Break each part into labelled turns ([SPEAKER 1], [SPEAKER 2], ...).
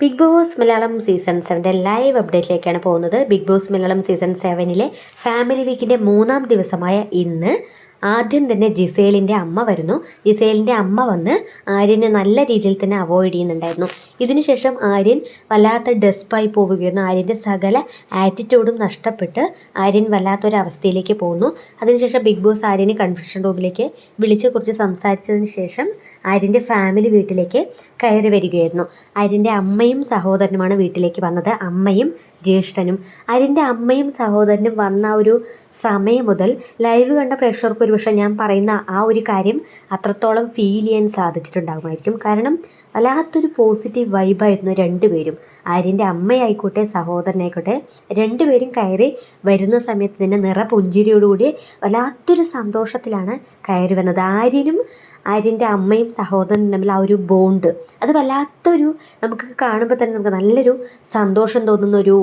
[SPEAKER 1] Big Boss Malayalam season സെവന്റെ live അപ്ഡേറ്റിലേക്കാണ് പോകുന്നത്. ബിഗ് ബോസ് മലയാളം സീസൺ സെവനിലെ ഫാമിലി വീക്കിന്റെ മൂന്നാം ദിവസമായ ഇന്ന് ആദ്യം തന്നെ ജിസേലിന്റെ അമ്മ വരുന്നു. ജിസേലിന്റെ അമ്മ വന്ന് ആര്യനെ നല്ല രീതിയിൽ തന്നെ അവോയ്ഡ് ചെയ്യുന്നുണ്ടായിരുന്നു. ഇതിനുശേഷം ആര്യൻ വല്ലാത്ത ഡെസ്പായി പോവുകയായിരുന്നു. ആര്യന്റെ സകല ആറ്റിറ്റ്യൂഡും നഷ്ടപ്പെട്ട് ആര്യൻ വല്ലാത്തൊരവസ്ഥയിലേക്ക് പോകുന്നു. അതിനുശേഷം ബിഗ് ബോസ് ആര്യനെ കൺഫ്യൂഷൻ റൂമിലേക്ക് വിളിച്ച് കുറച്ച് സംസാരിച്ചതിന് ശേഷം ആര്യന്റെ ഫാമിലി വീട്ടിലേക്ക് കയറി വരികയായിരുന്നു. അരിന്റെ അമ്മയും സഹോദരനുമാണ് വീട്ടിലേക്ക് വന്നത്. അമ്മയും ജ്യേഷ്ഠനും. അരിന്റെ അമ്മയും സഹോദരനും വന്ന ഒരു സമയം മുതൽ ലൈവ് കണ്ട പ്രേക്ഷകർക്ക് ഒരുപക്ഷെ ഞാൻ പറയുന്ന ആ ഒരു കാര്യം അത്രത്തോളം ഫീൽ ചെയ്യാൻ സാധിച്ചിട്ടുണ്ടാകുമായിരിക്കും. കാരണം വല്ലാത്തൊരു പോസിറ്റീവ് വൈബായിരുന്നു രണ്ടുപേരും. ആര്യന്റെ അമ്മയായിക്കോട്ടെ സഹോദരനായിക്കോട്ടെ രണ്ടുപേരും കയറി വരുന്ന സമയത്ത് തന്നെ നിറ പുഞ്ചിരിയോടുകൂടി വല്ലാത്തൊരു സന്തോഷത്തിലാണ് കയറി വന്നത് ആര്യനും ആര്യന്റെ അമ്മയും സഹോദരനും തമ്മിൽ ആ ഒരു ബോണ്ട് അത് വല്ലാത്തൊരു നമുക്ക് കാണുമ്പോൾ തന്നെ നമുക്ക് നല്ലൊരു സന്തോഷം തോന്നുന്ന ഒരു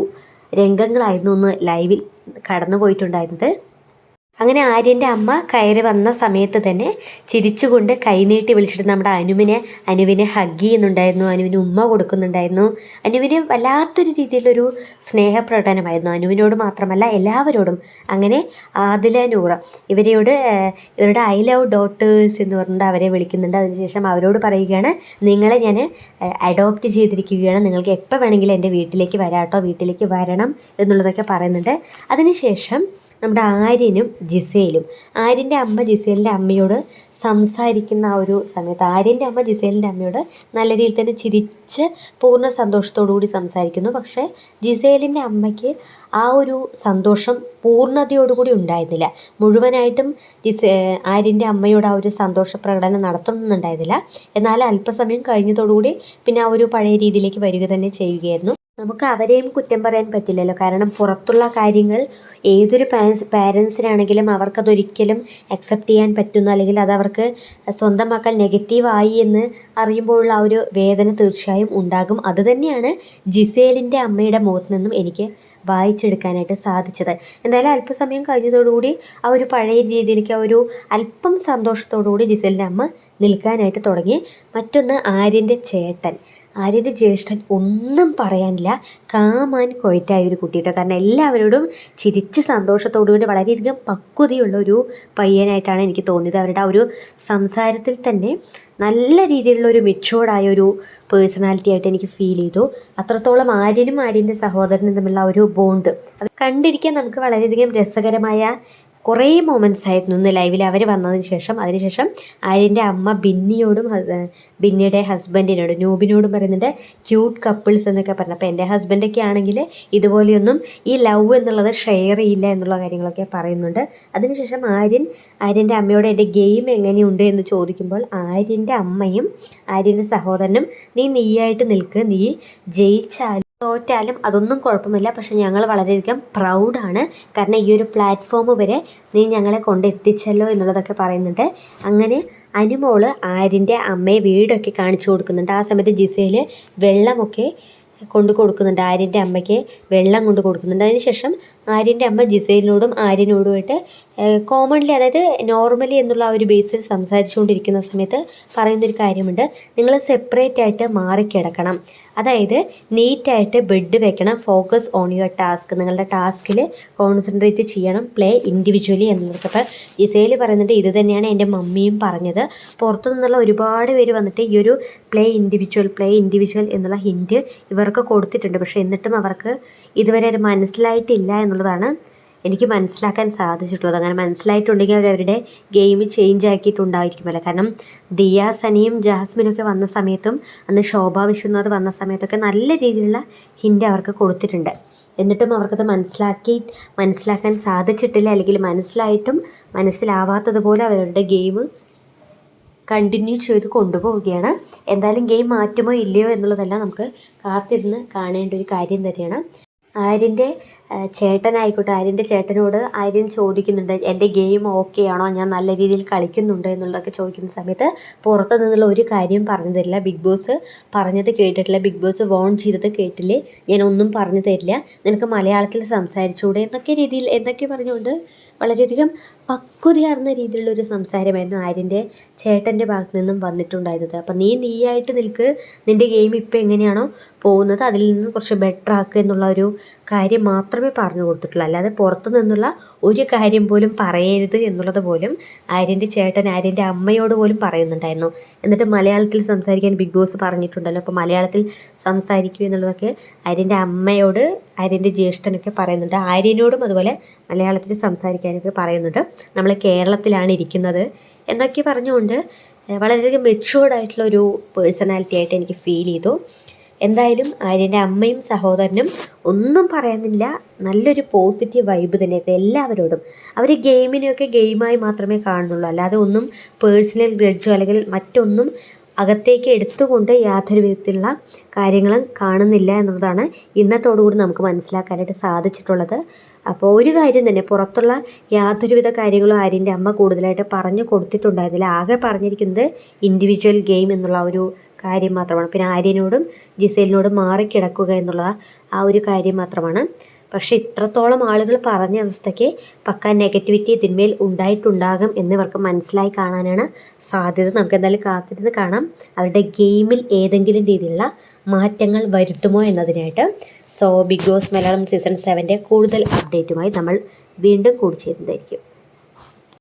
[SPEAKER 1] രംഗങ്ങളായിരുന്നു ഒന്ന് ലൈവിൽ കടന്നു പോയിട്ടുണ്ടായിരുന്നത് അങ്ങനെ ആര്യന്റെ അമ്മ കയറി വന്ന സമയത്ത് തന്നെ ചിരിച്ചുകൊണ്ട് കൈനീട്ടി വിളിച്ചിട്ട് നമ്മുടെ അനുവിനെ അനുവിനെ ഹഗ് ചെയ്യുന്നുണ്ടായിരുന്നു അനുവിന് ഉമ്മ കൊടുക്കുന്നുണ്ടായിരുന്നു. അനുവിന് വല്ലാത്തൊരു രീതിയിലൊരു സ്നേഹപ്രകടനമായിരുന്നു. അനുവിനോട് മാത്രമല്ല എല്ലാവരോടും. അങ്ങനെ ആദില നൂറ ഇവരോട് ഇവരുടെ ഐ ലവ് ഡോട്ടേഴ്സ് എന്ന് പറഞ്ഞിട്ട് അവരെ വിളിക്കുന്നുണ്ട്. അതിനുശേഷം അവരോട് പറയുകയാണ് നിങ്ങളെ ഞാൻ അഡോപ്റ്റ് ചെയ്തിരിക്കുകയാണ്. നിങ്ങൾക്ക് എപ്പോൾ വേണമെങ്കിലും എന്റെ വീട്ടിലേക്ക് വരാട്ടോ. വീട്ടിലേക്ക് വരണം എന്നുള്ളതൊക്കെ പറയുന്നുണ്ട്. അതിനുശേഷം നമ്മുടെ ആര്യനും ജിസേലും. ആര്യന്റെ അമ്മ ജിസേലിന്റെ അമ്മയോട് സംസാരിക്കുന്ന ആ ഒരു സമയത്ത് ആര്യന്റെ അമ്മ ജിസേലിന്റെ അമ്മയോട് നല്ല രീതിയിൽ തന്നെ ചിരിച്ച് പൂർണ സന്തോഷത്തോടു കൂടി സംസാരിക്കുന്നു. പക്ഷേ ജിസേലിന്റെ അമ്മയ്ക്ക് ആ ഒരു സന്തോഷം പൂർണതയോടുകൂടി ഉണ്ടായിരുന്നില്ല. മുഴുവനായിട്ടും ജിസേ ആര്യന്റെ അമ്മയോട് ആ ഒരു സന്തോഷ പ്രകടനം നടത്തുന്നുണ്ടായിരുന്നില്ല. എന്നാൽ അല്പസമയം കഴിഞ്ഞതോടുകൂടി പിന്നെ ആ ഒരു പഴയ രീതിയിലേക്ക് വരിക തന്നെ ചെയ്യുകയായിരുന്നു. നമുക്ക് അവരെയും കുറ്റം പറയാൻ പറ്റില്ലല്ലോ. കാരണം പുറത്തുള്ള കാര്യങ്ങൾ ഏതൊരു പാരൻസ് പാരൻസിനാണെങ്കിലും അവർക്കതൊരിക്കലും അക്സെപ്റ്റ് ചെയ്യാൻ പറ്റുന്ന അല്ലെങ്കിൽ അതവർക്ക് അവർക്ക് സ്വന്തം മക്കൾ നെഗറ്റീവായി എന്ന് അറിയുമ്പോഴുള്ള ആ ഒരു വേദന തീർച്ചയായും ഉണ്ടാകും. അതുതന്നെയാണ് ജിസേലിന്റെ അമ്മയുടെ മുഖത്ത് നിന്നും എനിക്ക് വായിച്ചെടുക്കാനായിട്ട് സാധിച്ചത്. എന്തായാലും അല്പസമയം കഴിഞ്ഞതോടുകൂടി ആ ഒരു പഴയ രീതിയിലേക്ക് ആ ഒരു അല്പം സന്തോഷത്തോടുകൂടി ജിസേലിന്റെ അമ്മ നിൽക്കാനായിട്ട് തുടങ്ങി. മറ്റൊന്ന് ആര്യന്റെ ചേട്ടൻ. ആര്യന്റെ ജ്യേഷ്ഠൻ ഒന്നും പറയാനില്ല. കാമാൻ കൊയറ്റായ ഒരു കുട്ടിയുടെ കാരണം എല്ലാവരോടും ചിരിച്ച് സന്തോഷത്തോടുകൂടി വളരെയധികം പക്വതയുള്ള ഒരു പയ്യനായിട്ടാണ് എനിക്ക് തോന്നിയത്. അവരുടെ ആ ഒരു സംസാരത്തിൽ തന്നെ നല്ല രീതിയിലുള്ള ഒരു മെച്ചുവേർഡായ ഒരു പേഴ്സണാലിറ്റി ആയിട്ട് എനിക്ക് ഫീൽ ചെയ്തു. അത്രത്തോളം ആര്യനും ആര്യന്റെ സഹോദരനും തമ്മിലുള്ള ഒരു ബോണ്ട് അത് കണ്ടിരിക്കാൻ നമുക്ക് വളരെയധികം രസകരമായ കുറേ മൊമെന്റ്സ് ആയിരുന്നു ഇന്ന് ലൈവിൽ അവർ വന്നതിന് ശേഷം. അതിനുശേഷം ആര്യന്റെ അമ്മ ബിന്നിയോടും ബിന്നിയുടെ ഹസ്ബൻഡിനോടും നൂബിനോടും പറയുന്നുണ്ട് ക്യൂട്ട് കപ്പിൾസ് എന്നൊക്കെ പറഞ്ഞു. അപ്പോൾ എന്റെ ഹസ്ബൻഡൊക്കെ ആണെങ്കിൽ ഇതുപോലെയൊന്നും ഈ ലവ് എന്നുള്ളത് ഷെയർ ചെയ്യില്ല എന്നുള്ള കാര്യങ്ങളൊക്കെ പറയുന്നുണ്ട്. അതിനുശേഷം ആര്യൻ ആര്യന്റെ അമ്മയോട് എന്റെ ഗെയിം എങ്ങനെയുണ്ട്? എന്ന് ചോദിക്കുമ്പോൾ ആര്യന്റെ അമ്മയും ആര്യന്റെ സഹോദരനും നീ നീയായിട്ട് നിൽക്കുക നീ ജയിച്ചാലും തോറ്റാലും അതൊന്നും കുഴപ്പമില്ല പക്ഷെ ഞങ്ങൾ വളരെയധികം പ്രൗഡാണ്. കാരണം ഈ ഒരു പ്ലാറ്റ്ഫോം വരെ നീ ഞങ്ങളെ കൊണ്ടെത്തിച്ചല്ലോ എന്നുള്ളതൊക്കെ പറയുന്നുണ്ട്. അങ്ങനെ അനുമോൾ ആര്യന്റെ അമ്മയെ വീടൊക്കെ കാണിച്ചു കൊടുക്കുന്നുണ്ട്. ആ സമയത്ത് ജിസയിൽ വെള്ളമൊക്കെ കൊണ്ടു കൊടുക്കുന്നുണ്ട്. ആര്യന്റെ അമ്മയ്ക്ക് വെള്ളം കൊണ്ട് കൊടുക്കുന്നുണ്ട്. അതിനുശേഷം ആര്യന്റെ അമ്മ ജിസൈലിനോടും ആര്യനോടുമായിട്ട് കോമൺലി അതായത് നോർമലി എന്നുള്ള ആ ഒരു ബേസിൽ സംസാരിച്ചുകൊണ്ടിരിക്കുന്ന സമയത്ത് പറയുന്നൊരു കാര്യമുണ്ട്. നിങ്ങൾ സെപ്പറേറ്റ് ആയിട്ട് മാറിക്കിടക്കണം. അതായത് നീറ്റായിട്ട് ബെഡ് വെക്കണം ഫോക്കസ് ഓൺ യുവർ ടാസ്ക് നിങ്ങളുടെ ടാസ്കിൽ കോൺസെൻട്രേറ്റ് ചെയ്യണം പ്ലേ ഇൻഡിവിജ്വലി എന്നൊക്കെ അപ്പോൾ ഇസയിൽ പറയുന്നുണ്ട് ഇത് തന്നെയാണ് എന്റെ മമ്മിയും പറഞ്ഞത്. പുറത്തു നിന്നുള്ള ഒരുപാട് പേര് വന്നിട്ട് ഈ ഒരു പ്ലേ ഇൻഡിവിജ്വൽ പ്ലേ ഇൻഡിവിജ്വൽ എന്നുള്ള ഹിന്റ് ഇവർക്ക് കൊടുത്തിട്ടുണ്ട്. പക്ഷേ എന്നിട്ടും അവർക്ക് ഇതുവരെ മനസ്സിലായിട്ടില്ല എന്നുള്ളതാണ് എനിക്ക് മനസ്സിലാക്കാൻ സാധിച്ചിട്ടുള്ളത്. അങ്ങനെ മനസ്സിലായിട്ടുണ്ടെങ്കിൽ അവരവരുടെ ഗെയിം ചേഞ്ച് ആക്കിയിട്ടുണ്ടായിരിക്കുമല്ലോ. കാരണം ദിയ സനിയും ജാസ്മിനും ഒക്കെ വന്ന സമയത്തും അന്ന് ശോഭ വിശ്വനാഥ് വന്ന സമയത്തൊക്കെ നല്ല രീതിയിലുള്ള ഹിന്റ് അവർക്ക് കൊടുത്തിട്ടുണ്ട്. എന്നിട്ടും അവർക്കത് മനസ്സിലാക്കി മനസ്സിലാക്കാൻ സാധിച്ചിട്ടില്ല. അല്ലെങ്കിൽ മനസ്സിലായിട്ടും മനസ്സിലാവാത്തതുപോലെ അവരുടെ ഗെയിം കണ്ടിന്യൂ ചെയ്ത് കൊണ്ടുപോവുകയാണ്. എന്തായാലും ഗെയിം മാറ്റുമോ ഇല്ലയോ എന്നുള്ളതെല്ലാം നമുക്ക് കാത്തിരുന്ന് കാണേണ്ട ഒരു കാര്യം തന്നെയാണ്. ആര്യന്റെ ചേട്ടനായിക്കോട്ടെ ആര്യന്റെ ചേട്ടനോട് ആര്യൻ ചോദിക്കുന്നുണ്ട് എന്റെ ഗെയിം ഓക്കെ ആണോ? ഞാൻ നല്ല രീതിയിൽ കളിക്കുന്നുണ്ട് എന്നുള്ളതൊക്കെ ചോദിക്കുന്ന സമയത്ത് പുറത്ത് നിന്നുള്ള ഒരു കാര്യം പറഞ്ഞു തരില്ല. ബിഗ് ബോസ് പറഞ്ഞത് കേട്ടിട്ടില്ല. ബിഗ് ബോസ് വോൺ ചെയ്തത് കേട്ടില്ലേ? ഞാൻ ഒന്നും പറഞ്ഞു തരില്ല. നിനക്ക് മലയാളത്തിൽ സംസാരിച്ചുകൂടെ എന്നൊക്കെ രീതിയിൽ എന്നൊക്കെ പറഞ്ഞുകൊണ്ട് വളരെയധികം പക്വതയാർന്ന രീതിയിലുള്ളൊരു സംസാരമായിരുന്നു ആര്യന്റെ ചേട്ടന്റെ ഭാഗത്തു നിന്നും വന്നിട്ടുണ്ടായിരുന്നത്. അപ്പം നീ നീയായിട്ട് നിൽക്ക്. നിന്റെ ഗെയിം ഇപ്പോൾ എങ്ങനെയാണോ പോകുന്നത്? അതിൽ നിന്ന് കുറച്ച് ബെറ്റർ ആക്കുക എന്നുള്ള ഒരു കാര്യം മാത്രമേ പറഞ്ഞു കൊടുത്തിട്ടുള്ളൂ. അല്ലാതെ പുറത്തു നിന്നുള്ള ഒരു കാര്യം പോലും പറയരുത് എന്നുള്ളത് പോലും ആര്യന്റെ ചേട്ടൻ ആര്യന്റെ അമ്മയോട് പോലും പറയുന്നുണ്ടായിരുന്നു. എന്നിട്ട് മലയാളത്തിൽ സംസാരിക്കാൻ ബിഗ് ബോസ് പറഞ്ഞിട്ടുണ്ടല്ലോ. അപ്പോൾ മലയാളത്തിൽ സംസാരിക്കൂ എന്നുള്ളതൊക്കെ ആര്യന്റെ അമ്മയോട് ആര്യന്റെ ജ്യേഷ്ഠനൊക്കെ പറയുന്നുണ്ട്. ആര്യനോടും അതുപോലെ മലയാളത്തിൽ സംസാരിക്കാനൊക്കെ പറയുന്നുണ്ട്. നമ്മൾ കേരളത്തിലാണ് ഇരിക്കുന്നത് എന്നൊക്കെ പറഞ്ഞുകൊണ്ട് വളരെയധികം മെച്ചുവേർഡ് ആയിട്ടുള്ള ഒരു പേഴ്സണാലിറ്റി ആയിട്ട് എനിക്ക് ഫീൽ ചെയ്തു. എന്തായാലും ആര്യന്റെ അമ്മയും സഹോദരനും ഒന്നും പറയുന്നില്ല നല്ലൊരു പോസിറ്റീവ് വൈബ് തന്നെ എല്ലാവരോടും. അവർ ഗെയിമിനെയൊക്കെ ഗെയിമായി മാത്രമേ കാണുന്നുള്ളൂ. അല്ലാതെ ഒന്നും പേഴ്സണൽ ഗ്രഡ്ജോ അല്ലെങ്കിൽ മറ്റൊന്നും അകത്തേക്ക് എടുത്തുകൊണ്ട് യാതൊരു വിധത്തിലുള്ള കാര്യങ്ങളും കാണുന്നില്ല എന്നുള്ളതാണ് ഇന്നത്തോടുകൂടി നമുക്ക് മനസ്സിലാക്കാനായിട്ട് സാധിച്ചിട്ടുള്ളത്. അപ്പോൾ ഒരു കാര്യം തന്നെ പുറത്തുള്ള യാതൊരുവിധ കാര്യങ്ങളും ആര്യന്റെ അമ്മ കൂടുതലായിട്ട് പറഞ്ഞു കൊടുത്തിട്ടുണ്ടായിരുന്നില്ല. ആകെ പറഞ്ഞിരിക്കുന്നത് ഇൻഡിവിജ്വൽ ഗെയിം എന്നുള്ള ഒരു കാര്യം മാത്രമാണ്. പിന്നെ ആര്യനോടും ജിസേലിനോടും മാറിക്കിടക്കുക എന്നുള്ള ആ ഒരു കാര്യം മാത്രമാണ്. പക്ഷെ ഇത്രത്തോളം ആളുകൾ പറഞ്ഞ അവസ്ഥയ്ക്ക് പക്ക നെഗറ്റിവിറ്റി ഇതിന്മേൽ ഉണ്ടായിട്ടുണ്ടാകും എന്നിവർക്ക് മനസ്സിലായി കാണാനാണ് സാധ്യത. നമുക്ക് എന്തായാലും കാത്തിരുന്ന് കാണാം. അവരുടെ ഗെയിമിൽ ഏതെങ്കിലും രീതിയിലുള്ള മാറ്റങ്ങൾ വരുത്തുമോ എന്നതിനായിട്ട്. So Bigg Boss Malayalam season സെവന്റെ കൂടുതൽ അപ്ഡേറ്റുമായി നമ്മൾ വീണ്ടും കൂടി ചേരുന്നതായിരിക്കും